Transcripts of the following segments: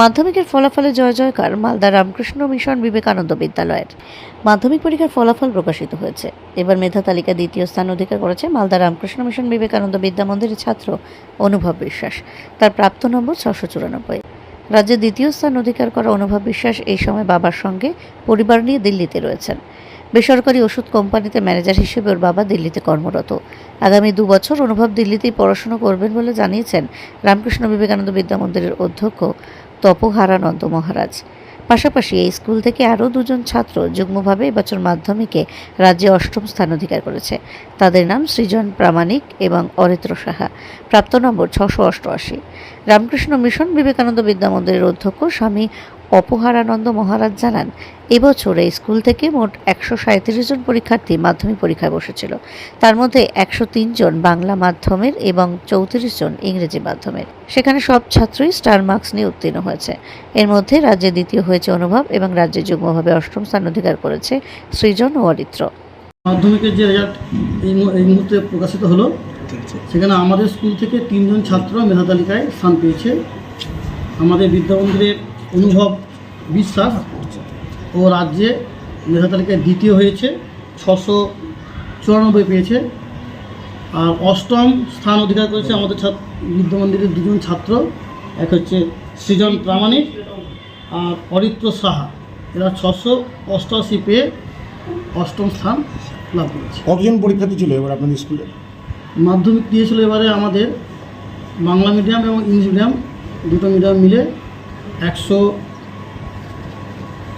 মাধ্যমিকের ফলাফলে জয় জয়কার মালদা রামকৃষ্ণ মিশন বিবেকানন্দ বিদ্যালয়ের। মাধ্যমিক পরীক্ষার ফলাফল প্রকাশিত হয়েছে। এবার মেধা তালিকা দ্বিতীয় স্থান অধিকার করেছে মালদা রামকৃষ্ণ মিশন বিবেকানন্দ বিদ্যা মন্দিরের ছাত্র অনুভব বিশ্বাস। তার প্রাপ্ত নম্বর ছশো চুরানব্বই। রাজ্যে দ্বিতীয় স্থান অধিকার করা অনুভব বিশ্বাস এই সময় বাবার সঙ্গে পরিবার নিয়ে দিল্লিতে রয়েছেন। বেসরকারি ওষুধ কোম্পানিতে ম্যানেজার হিসেবে ওর বাবা দিল্লিতে কর্মরত। আগামী দু বছর অনুভব দিল্লিতেই পড়াশুনো করবেন বলে জানিয়েছেন রামকৃষ্ণ বিবেকানন্দ বিদ্যা মন্দিরের অধ্যক্ষ তপহারানন্দ মহারাজ। পাশাপাশি এই স্কুল থেকে আরও দুজন ছাত্র যুগ্মভাবে এবছর মাধ্যমিকে রাজ্যে অষ্টম স্থান অধিকার করেছে। তাদের নাম সৃজন প্রামাণিক এবং অরিত্র সাহা। প্রাপ্ত নম্বর ছশো অষ্টআশি। রামকৃষ্ণ মিশন বিবেকানন্দ বিদ্যা মন্দিরের অধ্যক্ষ স্বামী অপহারানন্দ মহারাজ জানান, এবছর এই স্কুল থেকে মোট একশো সাঁত্রিশ জন পরীক্ষার্থী মাধ্যমিক পরীক্ষায় বসেছিল। তার মধ্যে একশো তিন জন বাংলা মাধ্যমের এবং চৌত্রিশ জন ইংরেজি মাধ্যমের। সেখানে সব ছাত্রই স্টার মার্কস নিয়ে উত্তীর্ণ হয়েছে। এর মধ্যে রাজ্যে দ্বিতীয় হয়েছে অনুভব এবং রাজ্যে যুগ্মভাবে অষ্টম স্থান অধিকার করেছে সৃজন ও অরিত্র মাধ্যমিকের যে রেজাল্ট এই মুহূর্তে প্রকাশিত হলো, সেখানে আমাদের স্কুল থেকে তিনজন ছাত্র মেধা তালিকায় স্থান পেয়েছে। আমাদের বিদ্যামন্দিরের অনুভব বিশ্বাস ও রাজ্যে মেধা তালিকায় দ্বিতীয় হয়েছে ছশো চুরানব্বই পেয়েছে। আর অষ্টম স্থান অধিকার করেছে আমাদের ছাত্র বিদ্যামন্দিরের দুজন ছাত্র এক হচ্ছে সৃজন প্রামাণিক আর অরিত্র সাহা। এরা ছশো অষ্টআশি পেয়ে অষ্টম স্থান লাভ করেছে। কতজন পরীক্ষার্থী ছিল এবার আপনাদের স্কুলে? মাধ্যমিক দিয়েছিল এবারে আমাদের বাংলা মিডিয়াম এবং ইংলিশ মিডিয়াম দুটো মিডিয়াম মিলে একশো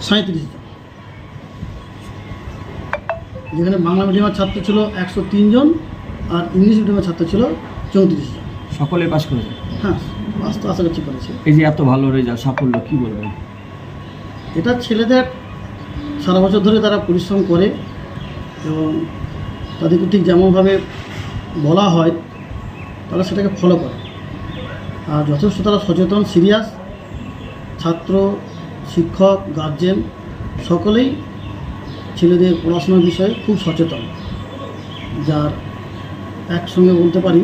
সাঁত্রিশ জন যেখানে বাংলা মিডিয়ামের ছাত্র ছিল একশো জন আর ইংলিশ মিডিয়ামের ছাত্র ছিল চৌত্রিশ জন। সকলে পাস করেছে? হ্যাঁ আস্তে আশা করছি করেছে। এই যে এত ভালো রেজাল্ট সাফল্য কী বলবেন? এটা ছেলেদের সারা বছর ধরে তারা পরিশ্রম করে এবং তাদেরকে ঠিক যেমনভাবে বলা হয় তারা সেটাকে ফলো করে। আর যথেষ্ট তারা সচেতন সিরিয়াস ছাত্র শিক্ষক গার্জেন সকলেই ছেলেদের পড়াশোনার বিষয়ে খুব সচেতন। যার একসঙ্গে বলতে পারি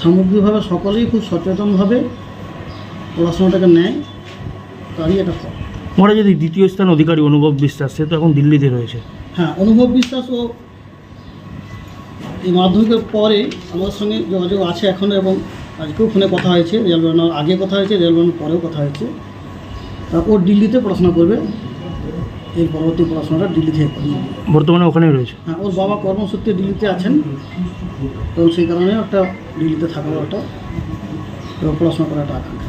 সামগ্রিকভাবে সকলেই খুব সচেতনভাবে পড়াশোনাটাকে নেয় তারই এটা ফল। আমরা যদি দ্বিতীয় স্থান অধিকারী অনুভব বিশ্বাস সে তো এখন দিল্লিতে রয়েছে। হ্যাঁ অনুভব বিশ্বাস ও এই মাধ্যমিকের পরে আমার সঙ্গে যোগাযোগ আছে এখন এবং আজকেও ফোনে কথা হয়েছে রেল বেরোনোর আগে কথা হয়েছে রেল বেরোনোর পরেও কথা হয়েছে। ও দিল্লিতে পড়াশোনা করবে এর পরবর্তী পড়াশোনাটা দিল্লি থেকে করবে। বর্তমানে ওখানেই রয়েছে? হ্যাঁ ওর বাবা কর্মসূত্রে দিল্লিতে আছেন এবং সেই কারণে একটা দিল্লিতে থাকার একটা এবং পড়াশোনা করার একটা আকাঙ্ক্ষা।